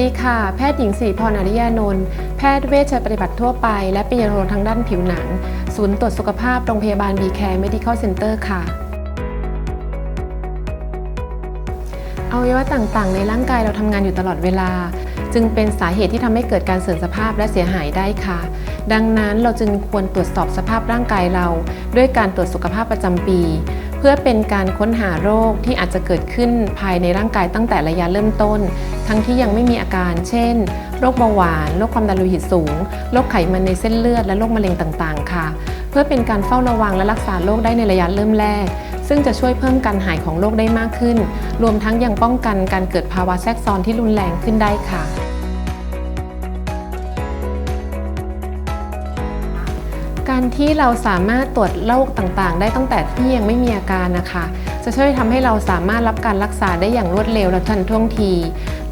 ดีค่ะ แพทย์หญิงศรีพรอริยานนท์ แพทย์เวชปฏิบัติทั่วไป และปิยโททางด้านผิวหนัง ศูนย์ตรวจสุขภาพโรงพยาบาลบีแคร์ Medical Center ค่ะอวัยวะต่างๆ ในร่างกายเราทำงานอยู่ตลอดเวลา จึงเป็นสาเหตุที่ทำให้เกิดการเสื่อมสภาพและเสียหายได้ค่ะ ดังนั้นเราจึงควรตรวจสอบสภาพร่างกายเรา ด้วยการตรวจสุขภาพประจำปี เพื่อเป็นการค้นหาโรคที่อาจจะเกิดขึ้นภายในร่างกายตั้งแต่ระยะเริ่มต้น ทั้งที่ยังไม่มีอาการ เช่น โรคเบาหวาน โรคความดันโลหิตสูง โรคไขมันในเส้นเลือด และโรคมะเร็งต่าง ๆ ค่ะ เพื่อเป็นการเฝ้าระวังและรักษาโรคได้ในระยะเริ่มแรก ซึ่งจะช่วยเพิ่มการหายของโรคได้มากขึ้น รวมทั้งยังป้องกันการเกิดภาวะแทรกซ้อนที่รุนแรงขึ้นได้ค่ะ การที่เราสามารถตรวจโรคต่างๆ ได้ตั้งแต่ที่ยังไม่มีอาการนะคะ จะช่วยทำให้เราสามารถรับการรักษาได้อย่างรวดเร็วและทันท่วงที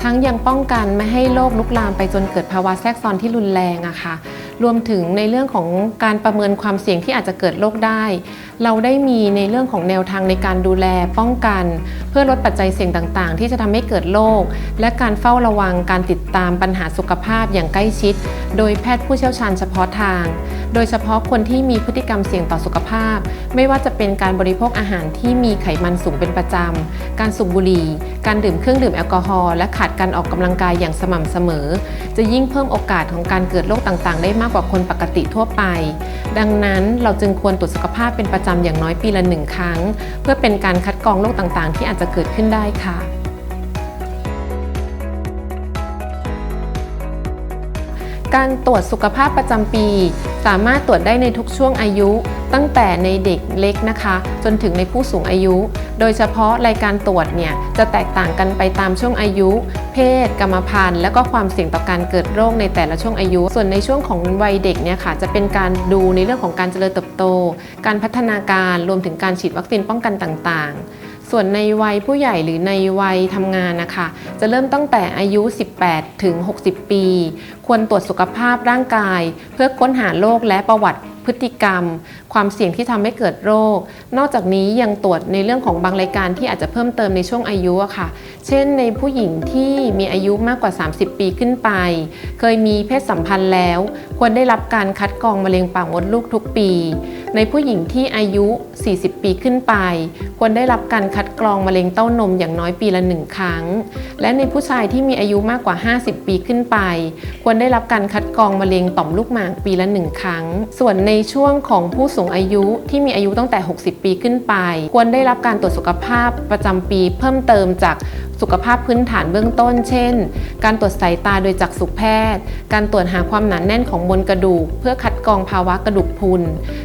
ทั้งยังป้องกันไม่ให้โรคลุกลามไปจนเกิดภาวะแทรกซ้อนที่รุนแรงอะค่ะ รวมถึงในเรื่องของการประเมินความเสี่ยงที่อาจจะเกิดโรคได้ เราได้มีในเรื่องของแนวทางในการดูแลป้องกัน เพื่อลดปัจจัยเสี่ยงต่างๆ ที่จะทำให้เกิดโรคและการเฝ้าระวังการติดตามปัญหาสุขภาพอย่างใกล้ชิด โดยแพทย์ผู้เชี่ยวชาญเฉพาะทาง โดยเฉพาะคนที่มีพฤติกรรมเสี่ยงต่อสุขภาพ ไม่ว่าจะเป็นการบริโภคอาหารที่มีไขมันสูงเป็นประจำ การสูบบุหรี่ การดื่มเครื่องดื่มแอลกอฮอล์และขาดการออกกำลังกายอย่างสม่ำเสมอ จะยิ่งเพิ่มโอกาสของการเกิดโรคต่างๆ ได้มากากกว่าคนปกติทั่วไป ดังนั้นเราจึงควรตรวจสุขภาพเป็นประจำอย่างน้อยปีละหนึ่งครั้ง เพื่อเป็นการคัดกรองโรคต่างๆ ที่อาจจะเกิดขึ้นได้ค่ะ การตรวจสุขภาพประจำปี สามารถตรวจได้ในทุกช่วงอายุ ตั้งแต่ในเด็กเล็กนะคะ จนถึงในผู้สูงอายุ โดยเฉพาะรายการตรวจเนี่ยจะแตกต่างกันไปตามช่วงอายุ เพศ กรรมพันธุ์และก็ความเสี่ยงต่อการเกิดโรคในแต่ละช่วงอายุ ส่วนในช่วงของวัยเด็กเนี่ยค่ะจะเป็นการดูในเรื่องของการเจริญเติบโต การพัฒนาการรวมถึงการฉีดวัคซีนป้องกันต่างๆ ส่วนในวัยผู้ใหญ่หรือในวัยทำงานนะคะ จะเริ่มตั้งแต่อายุ 18 ถึง 60 ปี ควรตรวจสุขภาพร่างกาย เพื่อค้นหาโรคและประวัติพฤติกรรม ความเสี่ยงที่ทำให้เกิดโรค นอกจากนี้ยังตรวจในเรื่องของบางรายการที่อาจจะเพิ่มเติมในช่วงอายุอะค่ะ เช่นในผู้หญิงที่มีอายุมากกว่า 30 ปีขึ้นไป เคยมีเพศสัมพันธ์แล้วควรได้รับการคัดกรองมะเร็งปากมดลูกทุกปี ในผู้หญิงที่อายุ 40 ปีขึ้นไป ควรได้รับการคัดกรองมะเร็งเต้านมอย่างน้อยปีละหนึ่งครั้ง และในผู้ชายที่มีอายุมากกว่า 50 ปีขึ้นไป ควรได้รับการคัดกรองมะเร็งต่อมลูกหมากปีละหนึ่งครั้ง ส่วนในช่วงของผู้สูงอายุที่มีอายุตั้งแต่ 60 ปีขึ้นไป ควรได้รับการตรวจสุขภาพประจำปีเพิ่มเติมจาก สุขภาพพื้นฐานเบื้องต้น เช่น การตรวจสายตาโดยจักษุแพทย์ การตรวจหาความหนาแน่นของมวลกระดูก เพื่อคัดกรองภาวะกระดูกพรุน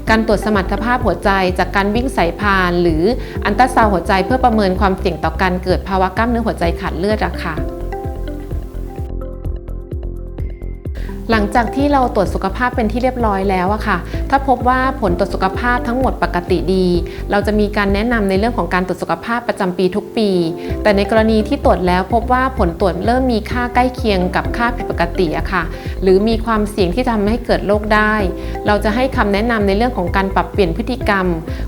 การตรวจสมรรถภาพหัวใจ จากการวิ่งสายพาน หรืออันตราซาวหัวใจเพื่อประเมินความเสี่ยงต่อการเกิดภาวะกล้ามเนื้อหัวใจขาดเลือดอะค่ะ หลังจากที่เราตรวจสุขภาพเป็นที่เรียบร้อยแล้วอะค่ะ ถ้าพบว่าผลตรวจสุขภาพทั้งหมดปกติดี เราจะมีการแนะนำในเรื่องของการตรวจสุขภาพประจำปีทุกปี แต่ในกรณีที่ตรวจแล้วพบว่าผลตรวจเริ่มมีค่าใกล้เคียงกับค่าผิดปกติอะค่ะ หรือมีความเสี่ยงที่ทำให้เกิดโรคได้ เราจะให้คำแนะนำในเรื่องของการปรับเปลี่ยนพฤติกรรม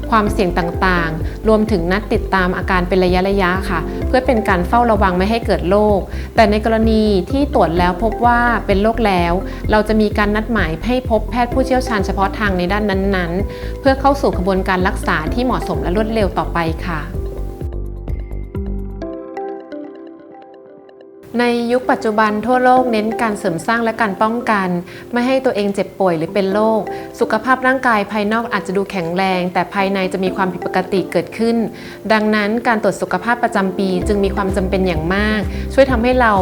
ความเสี่ยงต่างๆ รวมถึงนัดติดตามอาการเป็นระยะระยะๆค่ะ เพื่อเป็นการเฝ้าระวังไม่ให้เกิดโรคแต่ในกรณีที่ตรวจแล้วพบว่าเป็นโรคแล้วเราจะมีการนัดหมายให้พบแพทย์ผู้เชี่ยวชาญเฉพาะทางในด้านนั้นๆ เพื่อเข้าสู่กระบวนการรักษาที่เหมาะสมและรวดเร็วต่อไปค่ะ ในยุคปัจจุบันทั่วโลกเน้นการเสริมสร้างและการป้องกัน ไม่ให้ตัวเองเจ็บป่วยหรือเป็นโรคสุขภาพร่างกายภายนอกอาจจะดูแข็งแรง แต่ภายในจะมีความผิดปกติเกิดขึ้น ดังนั้นการตรวจสุขภาพประจำปี จึงมีความจำเป็นอย่างมาก ช่วยทำให้เรา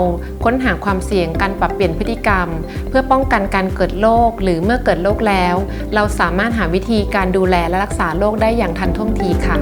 ค้นหาความเสี่ยงการปรับเปลี่ยนพฤติกรรม เพื่อป้องกันการเกิดโรคหรือเมื่อเกิดโรคแล้ว เราสามารถหาวิธีการดูแลและรักษาโรคได้อย่างทันท่วงทีค่ะ